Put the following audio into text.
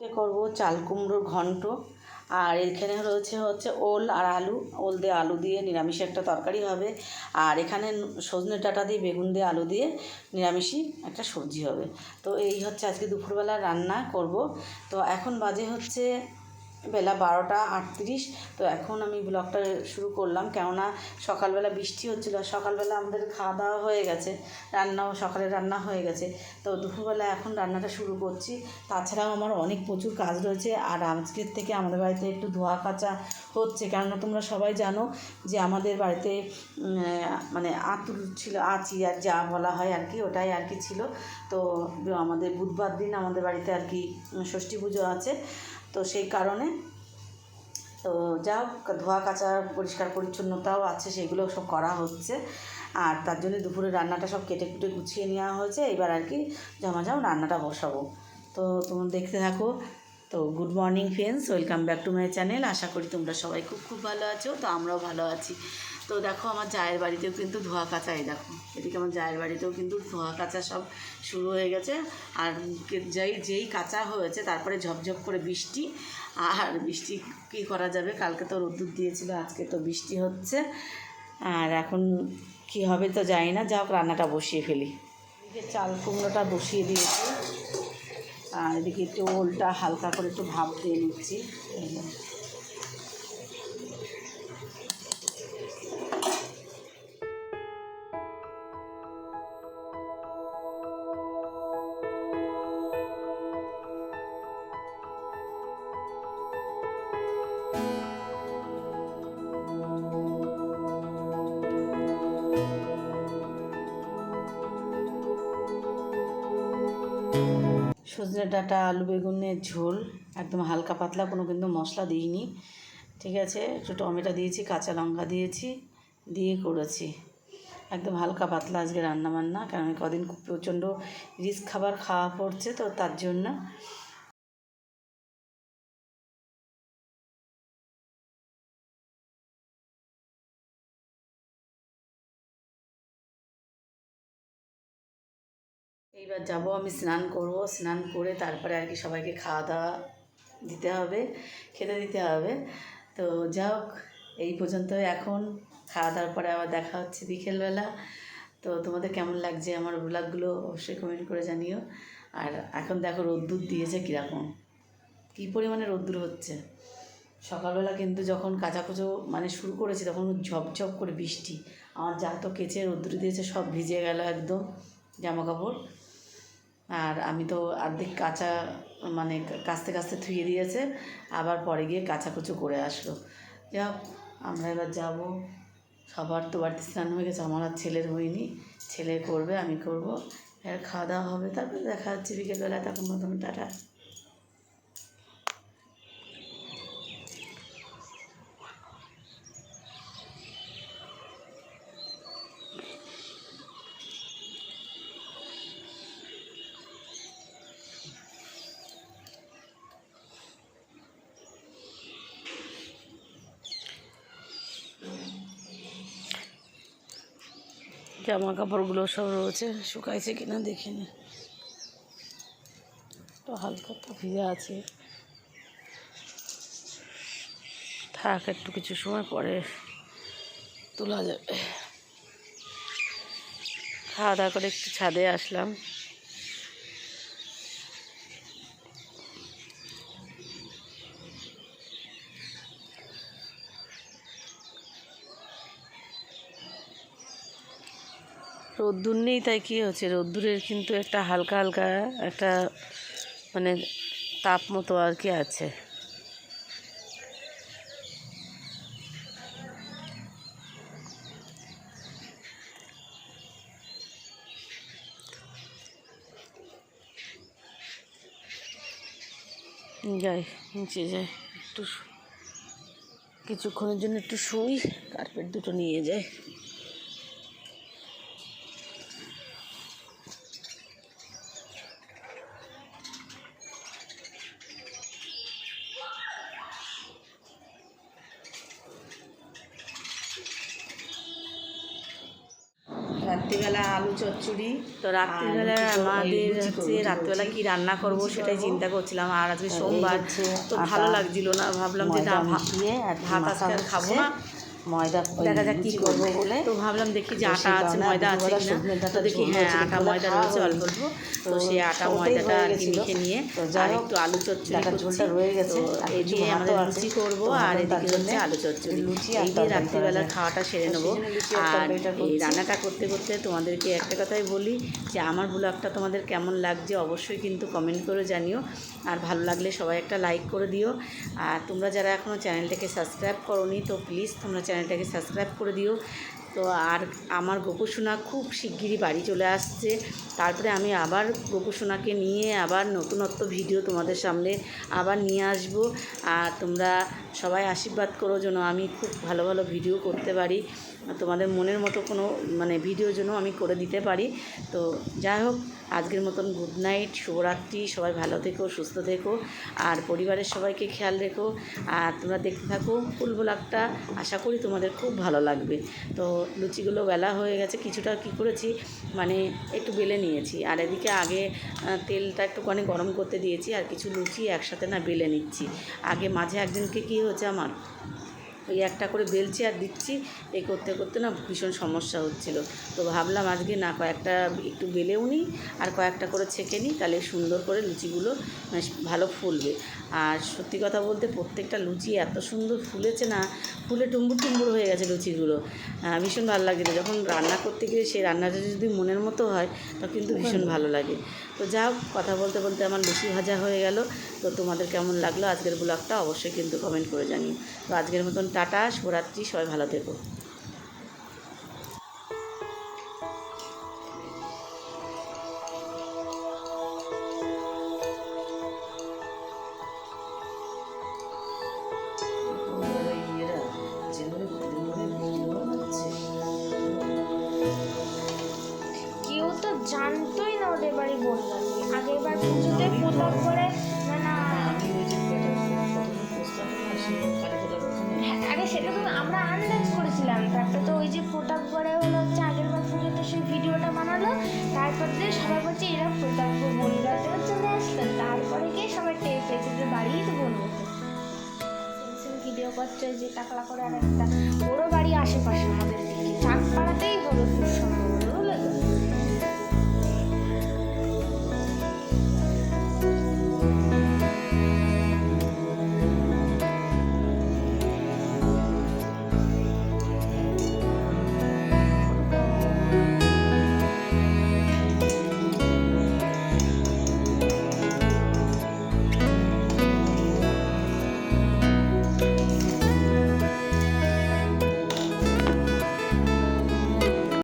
করব চাল কুমড়োর ঘন্ট। আর এখানে রয়েছে হচ্ছে ওল আর আলু। ওল দিয়ে আলু দিয়ে নিরামিষে একটা তরকারি হবে। আর এখানে সজনে ডাঁটা দিয়ে বেগুন দিয়ে আলু দিয়ে নিরামিষই একটা সবজি হবে। তো এই হচ্ছে আজকে দুপুরবেলা রান্না করব। তো এখন বাজে হচ্ছে বেলা বারোটা আটত্রিশ। তো এখন আমি ব্লগটা শুরু করলাম। কেননা সকালবেলা বৃষ্টি হচ্ছিল আর সকালবেলা আমাদের খাওয়া দাওয়া হয়ে গেছে। রান্নাও সকালে রান্না হয়ে গেছে। তো দুপুরবেলা এখন রান্নাটা শুরু করছি। তাছাড়াও আমার অনেক প্রচুর কাজ রয়েছে। আর আজকের থেকে আমাদের বাড়িতে একটু ধোয়া কাচা হচ্ছে। কেননা তোমরা সবাই জানো যে আমাদের বাড়িতে মানে আতুর ছিল, আচি আর যা বলা হয় আর কি, ওটাই আর কি ছিল। তো আমাদের বুধবার দিন আমাদের বাড়িতে আর কি ষষ্ঠী পুজো আছে। তো সেই কারণে তো যা হোক ধোয়া কাচা, পরিষ্কার পরিচ্ছন্নতাও আছে, সেগুলো সব করা হচ্ছে। আর তার জন্য দুপুরে রান্নাটা সব কেটে কুটে গুছিয়ে নেওয়া হয়েছে। এবার আর কি জমাজম রান্নাটা বসাবো। তো তোমরা দেখতে থাকো। তো good morning friends, welcome back to my channel. আশা করি তোমরা সবাই খুব খুব ভালো আছো, তো আমরাও ভালো আছি। তো দেখো আমার জায়ের বাড়িতেও কিন্তু ধোয়া কাচা, এই দেখো। এদিকে আমার জায়ের বাড়িতেও কিন্তু ধোয়া কাঁচা সব শুরু হয়ে গেছে। আর যেই যেই কাঁচা হয়েছে তারপরে ঝপঝপ করে বৃষ্টি। আর বৃষ্টি কী করা যাবে? কালকে তো রোদ্দুর দিয়েছিল, আজকে তো বৃষ্টি হচ্ছে। আর এখন কি হবে তো জানি না যা হোক রান্নাটা বসিয়ে ফেলি। এদিকে চাল কুমড়োটা বসিয়ে দিয়েছি। আর এদিকে একটু ওলটা হালকা করে একটু ভাপ দিয়ে নিচ্ছি। সজনে ডাঁটা, আলু বেগুনের ঝোল, একদম হালকা পাতলা, কোনো কিন্তু মশলা দিইনি। ঠিক আছে, একটু টমেটো দিয়েছি, কাঁচা লঙ্কা দিয়েছি, দিয়ে করেছি। একদম হালকা পাতলা আজকে রান্না বান্না কারণ কদিন প্রচণ্ড রিস্ক খাবার খাওয়া পড়ছে তো, তার জন্য এইবার যাব, আমি স্নান করব। স্নান করে তারপরে আর কি সবাইকে খাওয়া দাওয়া দিতে হবে, খেতে দিতে হবে। তো যা হোক, এই পর্যন্ত এখন। খাওয়া দাওয়ার পরে আবার দেখা হচ্ছে বিকেলবেলা। তো তোমাদের কেমন লাগছে আমার ব্লগগুলো অবশ্যই কমেন্ট করে জানিও। আর এখন দেখো রোদ্দুর দিয়েছে কীরকম। কী পরিমাণে রোদ্দুর হচ্ছে। সকালবেলা কিন্তু যখন কাচাকুচো মানে শুরু করেছি, তখন ঝপঝপ করে বৃষ্টি। আমার যা তো কেচে রোদ্দুর দিয়েছে সব ভিজে গেল একদম জামা কাপড় আর আমি তো অর্ধেক কাঁচা মানে কাচতে কাচতে থুয়ে দিয়েছে, আবার পরে গিয়ে কাচাকুচো করে আসলো। যাক, আমরা এবার যাব। সবার তো বাড়িতে স্নান হয়ে গেছে, আমার আর ছেলের হয়নি। ছেলে করবে, আমি করব। এবার খাওয়া দাওয়া হবে, তারপরে দেখা যাচ্ছে বিকেলবেলা, তখন মতন, টাটা। জামা কাপড়গুলো সব রয়েছে, শুকাইছে কিনা দেখিনি তো হালকা তো ভিজে আছে। থাক, একটু কিছু সময় পরে তোলা যাবে। খাওয়া দাওয়া করে একটু ছাদে আসলাম। রোদ্দুর নেই, তাই কী হচ্ছে? রোদ্দুরের কিন্তু একটা হালকা হালকা একটা মানে তাপ মতো আর কি আছে। যাই, নিচে যাই, একটু কিছুক্ষণের জন্য একটু শুই, কার্পেট দুটো নিয়ে যাই। রাত্রিবেলা আলু চচ্চড়ি তো রাত্রিবেলা আমাদের হচ্ছে রাত্রিবেলা কি রান্না করব সেটাই চিন্তা করছিলাম আর আজকে সোমবার। তো ভালো লাগছিল না ভাবলাম যে না ভাত আজকে খাব না। ময়দা দেখা যাক কি করব বলে। তো ভাবলাম দেখি যে আটা আছে ময়দা আছে কিনা? তো দেখি হ্যাঁ আটা ময়দা খাওয়া রয়েছে অল্প অল্প তো সেই আটা ময়দাটা আর কি মেখে নিয়ে যাই আর হোক, একটু আলু চচ্চড়ি করছি। রয়ে গেছে, এই দিয়ে আমাদের লুচি করব আর এদিকে হচ্ছে আলু চচ্চড়ি। লুচি এই দিয়ে রাত্রিবেলার খাওয়াটা সেরে নেব। আর এই রান্নাটা করতে করতে তোমাদেরকে একটা কথাই বলি যে আমার ব্লগটা তোমাদের কেমন লাগছে অবশ্যই কিন্তু কমেন্ট করে জানিও। আর ভালো লাগলে সবাই একটা লাইক করে দিও। আর তোমরা যারা এখনও চ্যানেলটাকে সাবস্ক্রাইব করোনি তো প্লিজ তোমরা চ্যানেলটাকে সাবস্ক্রাইব করে দিও। তো আর আমার গোপুসোনা খুব শিগগিরই বাড়ি চলে আসছে। তারপরে আমি আবার গোপুসোনাকে নিয়ে আবার নতুনত্ব ভিডিও তোমাদের সামনে আবার নিয়ে আসব। আর তোমরা সবাই আশীর্বাদ করো যেন আমি খুব ভালো ভালো ভিডিও করতে পারি। তোমাদের মনের মতো কোনো মানে ভিডিও যেন আমি করে দিতে পারি। তো যাই হোক, আজকের মতন গুড নাইট শুভরাত্রি, সবাই ভালো থেকো, সুস্থ থেকো, আর পরিবারের সবাইকে খেয়াল রেখো, আর তোমরা দেখতে থাকো ফুল ব্লগটা আশা করি তোমাদের খুব ভালো লাগবে। তো লুচিগুলো বেলা হয়ে গেছে, কিছুটা কি করেছি মানে একটু বেলে নিয়েছি। আর এদিকে আগে তেলটা একটুখানি গরম করতে দিয়েছি, আর কিছু লুচি একসাথে না বেলে নিচ্ছি। আগে মাঝে একদিনকে কী হয়েছে আমার ওই একটা করে বেলছি আর দিচ্ছি। এই করতে করতে না ভীষণ সমস্যা হচ্ছিল। তো ভাবলাম আজকে না কয়েকটা একটু বেলেও নিই আর কয়েকটা করে ছেঁকে নিই, তাহলে সুন্দর করে লুচিগুলো মানে ভালো ফুলবে। আর সত্যি কথা বলতে প্রত্যেকটা লুচি এত সুন্দর ফুলেছে না, ফুলে টুম্বুর টুম্বুর হয়ে গেছে লুচিগুলো। ভীষণ ভালো লাগছিল যখন রান্না করতে গিয়ে সেই রান্নাটা যদি মনের মতো হয় তখন কিন্তু ভীষণ ভালো লাগে। তো যা কথা বলতে বলতে আমার লুচি ভাজা হয়ে গেল। তো তোমাদের কেমন লাগল আজকের ব্লগটা অবশ্যই কিন্তু কমেন্ট করে জানিও। তো আজকের মতন টাটা, শুভরাত্রি, সবাই ভালো থেকো। জানতোই না ওদের বাড়ি বললাম আগের বার পুজোতে প্রতাপ করে তো আমরা আন্দাজ করেছিলাম। তারপরে তো ওই যে প্রতাপ করে হলো হচ্ছে আগের বার পুজোতে সেই ভিডিওটা বানালো। তারপর দিয়ে সবাই বলছে, এরা প্রতাপ তো চলে আসলেন তারপরে গিয়ে সবাই টের পেয়েছে যে বাড়িই তো বলব ভিডিও করছে, যে টাকলা করে আর একটা ওরও বাড়ি আশেপাশে আমাদের দিকে। চাঁদপাড়াতেই হলো খুব সম্ভবত